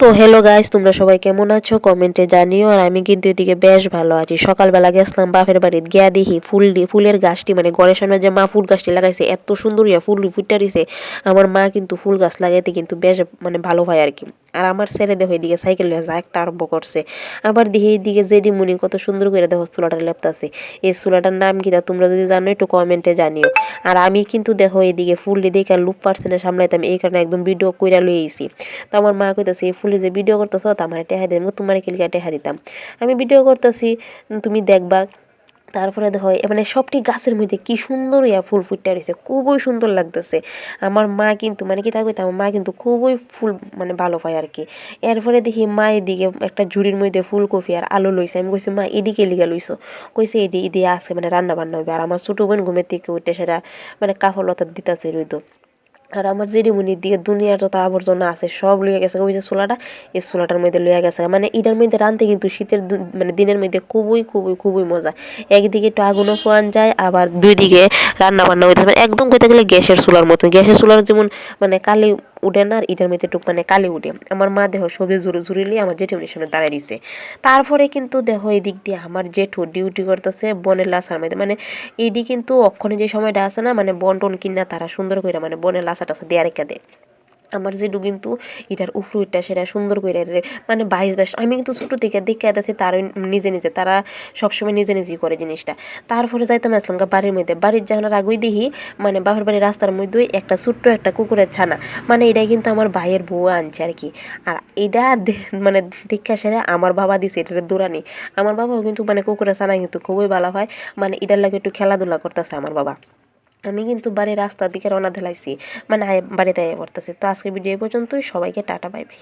তো hello guys তোমরা সবাই কেমন আছো? কমেন্টে জানিও। আর আমি কিন্তু এদিকে বেশ ভালো আছি। সকালবেলা গেছিলাম বাপের বাড়িতে গিয়া দেখি ফুল ফুলের গাছটি মানে ঘরের সামনে যে মা ফুল গাছটি লাগাইছে, এত সুন্দর ইয়া ফুল ফুটটা দিছে আমার মা কিন্তু ফুল গাছ লাগাইতে কিন্তু বেশ মানে ভালো হয় আর কি আর আমার ছেলে দেখো এদিকে সাইকেল যা একটা আরম্ভ করছে। আবার দেখি এইদিকে জেডি মুনি কত সুন্দর করে দেখো চুলাটা লেপতাছে। এই চুলাটার নাম কি তা তোমরা যদি জানো, একটু কমেন্টে জানিও। আর আমি কিন্তু দেখো এদিকে ফুল দেখে লুপ পার্সেন্টে সামলাইতাম, এই কারণে একদম ভিডিও কইরা লই আইছি। তো আমার মা কইতাছে, এই ফুলে যে ভিডিও করতেছো, তা আমার টেহা দিতাম তোমার কিলিকা টেহা দিতাম। আমি ভিডিও করতেছি, তুমি দেখবা, তারপরে দেখো মানে সবটি গাছের মধ্যে কি সুন্দর ইয়া ফুল ফুটটা রয়েছে খুবই সুন্দর লাগতেছে। আমার মা কিন্তু মানে কি থাকবে আমার মা কিন্তু খুবই ফুল মানে ভালো পায় আর কি এরপরে দেখি মা এদিকে একটা ঝুড়ির মধ্যে ফুলকপি আর আলু লইছে। আমি কইছি, মা, এদিকে লিগা লইছো? কইছে, এদি এদি আছে মানে রান্না বান্না হবে আর আমার ছোটো বোন ঘুমের থেকে উঠে সেটা মানে কাপড় লতা দিতাছে রইতো। আর আমার জেডিমুনির দিকে দুনিয়ার যত আবর্জনা আছে সব লইয়া গেছে, ওই যে চোলাটা, এই চোলাটার মধ্যে লইয়া গেছে। মানে এটার মধ্যে রাঁধতে কিন্তু শীতের মানে দিনের মধ্যে খুবই খুবই খুবই মজা। একদিকে একটু আগুনও ফোয়ান যায়, আবার দুই দিকে রান্না বান্না হইতে মানে একদম কইতে গেলে গ্যাসের চুলার মতো গ্যাসের চুলার যেমন মানে কালি উঠে না, আর এটার মধ্যে টুক মানে কালি উঠে আমার মা দেহ সবজি জুড়ে জুড়িলি আমার জেঠুমনির সামনে দাঁড়ায় দিছে তারপরে কিন্তু দেখো এদিক দিয়ে আমার জেঠু ডিউটি করতেছে বনের লাসার মধ্যে। মানে এডি কিন্তু অক্ষণে যে সময়টা আছে না মানে বন টন কিনা তারা সুন্দর করে মানে বনের লাসা টাসা দেয়া রেখে দেয়। আমার জেডু কিন্তু এটার উফরুইটা সেটা সুন্দর করে মানে বাইশ বাইশ, আমি কিন্তু ছোটো থেকে দেখে যাচ্ছি তারা নিজে নিজে, তারা সবসময় নিজে নিজেই করে জিনিসটা। তারপরে যাইতাম আসলাম বাড়ির মধ্যে। বাড়ির যাওয়ার আগেই দেখি মানে বাপের বাড়ির রাস্তার মধ্যে একটা ছোট্ট একটা কুকুরের ছানা। মানে এটাই কিন্তু আমার ভাইয়ের বউ আনছে আর কি। আর এটা মানে দীক্ষা সেরে আমার বাবা দিছে এটার দৌড়ানি আমার বাবাও কিন্তু মানে কুকুরের ছানা কিন্তু খুবই ভালো হয়। মানে এটার লাগে একটু খেলাধুলা করতেছে আমার বাবা। আমি কিন্তু বাড়ির রাস্তার দিকে রওনা দিলাইছি। মানে বাড়িতে আয় পড়তেছি। তো আজকে ভিডিও পর্যন্তই। সবাইকে টাটা, বাই বাই।